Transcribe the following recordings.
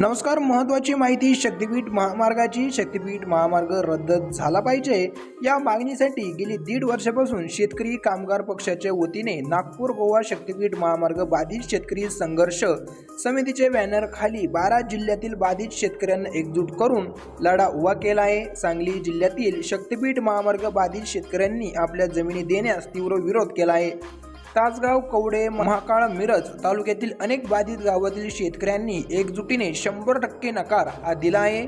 नमस्कार महत्त्वाची माहिती शक्तीपीठ महामार्गाची शक्तीपीठ महामार्ग रद्द झाला पाहिजे. या मागणीसाठी गेली दीड वर्षापासून शेतकरी कामगार पक्षाच्या वतीने नागपूर गोवा शक्तीपीठ महामार्ग बाधित शेतकरी संघर्ष समितीचे बॅनर खाली बारा जिल्ह्यातील बाधित शेतकऱ्यांना एकजूट करून लढा उभा केला आहे. सांगली जिल्ह्यातील शक्तीपीठ महामार्ग बाधित शेतकऱ्यांनी आपल्या जमिनी देण्यास तीव्र विरोध केला आहे. तासगाव कवडे महाकाळ मिरज तालुक्यातील अनेक बाधित गावातील शेतकऱ्यांनी एकजुटीने शंभर टक्के नकार हा दिला आहे.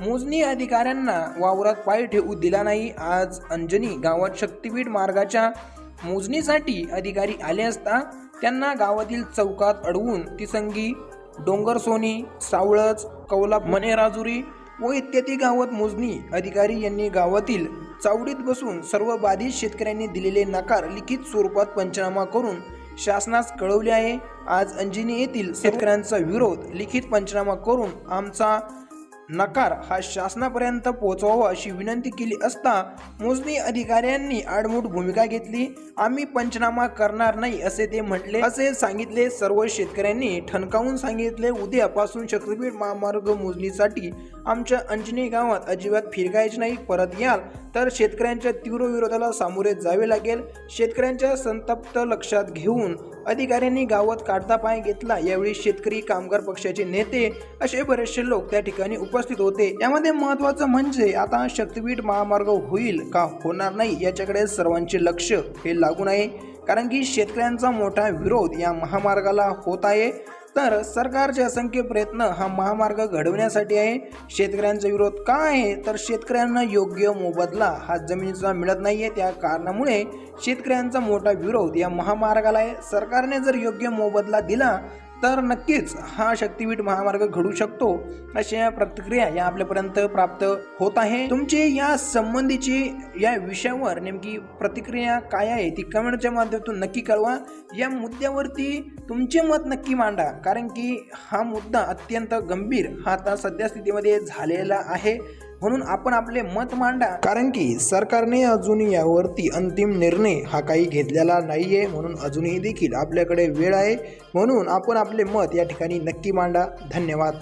मोजणी अधिकाऱ्यांना वावरात पाय ठेवू दिला नाही. आज अंजनी गावात शक्तीपीठ मार्गाच्या मोजणीसाठी अधिकारी आले असता त्यांना गावातील चौकात अडवून तिसंगी डोंगरसोनी सावळज कौला मनेराजुरी व इत्यादी गावात मोजणी अधिकारी यांनी गावातील चावडीत बसून सर्व बाधित शेतकऱ्यांनी दिलेले नकार लिखित स्वरूपात पंचनामा करून शासनास कळवले आहे. आज अंजनी येथील शेतकऱ्यांचा विरोध लिखित पंचनामा करून आमचा नकार हा शासनापर्यंत पोहोचवावा अशी विनंती केली असता मोजणी अधिकाऱ्यांनी आडमूट भूमिका घेतली. आम्ही पंचनामा करणार नाही असे ते म्हटले. असे सांगितले सर्व शेतकऱ्यांनी. ठणकावून सांगितले उद्यापासून शक्तीपीठ महामार्ग मोजणीसाठी आमच्या अंजनी गावात अजिबात फिरकायचे नाही. परत याल तर शेतकऱ्यांच्या तीव्र विरोधाला सामोरे जावे लागेल. शेतकऱ्यांच्या संतप्त लक्षात घेऊन अधिकाऱ्यांनी गावात काढता पाय घेतला. यावेळी शेतकरी कामगार पक्षाचे नेते असे बरेचसे लोक त्या ठिकाणी उप उपस्थित होते. यामध्ये महत्वाचं म्हणजे आता शक्तीपीठ महामार्ग होईल का होणार नाही याच्याकडे सर्वांचे लक्ष हे लागून आहे. कारण की शेतकऱ्यांचा मोठा विरोध या महामार्गाला होत आहे. तर सरकारचे असंख्य प्रयत्न हा महामार्ग घडवण्यासाठी आहे. शेतकऱ्यांचा विरोध का आहे? तर शेतकऱ्यांना योग्य मोबदला हा जमिनीचा मिळत नाही आहे त्या कारणामुळे शेतकऱ्यांचा मोठा विरोध या महामार्गाला आहे. सरकारने जर योग्य मोबदला दिला तर नक्कीच हा शक्तीपीठ महामार्ग घडू शकतो. अशा प्रतिक्रिया या आपल्यापर्यंत प्राप्त होत आहे. तुमची या संबंधीची या विषयावर नेमकी प्रतिक्रिया काय आहे ती कमेंटच्या माध्यमातून नक्की कळवा. या मुद्द्यावरती तुमचे मत नक्की मांडा कारण की हा मुद्दा अत्यंत गंभीर हा आता सध्या स्थितीमध्ये झालेला आहे. म्हणून आपण आपले मत मांडा. कारण की सरकारने अजून यावरती अंतिम निर्णय हा काही घेतलेला नाहीये म्हणून अजूनही देखील आपल्याकडे वेळ आहे. म्हणून आपण आपले मत या ठिकाणी नक्की मांडा. धन्यवाद.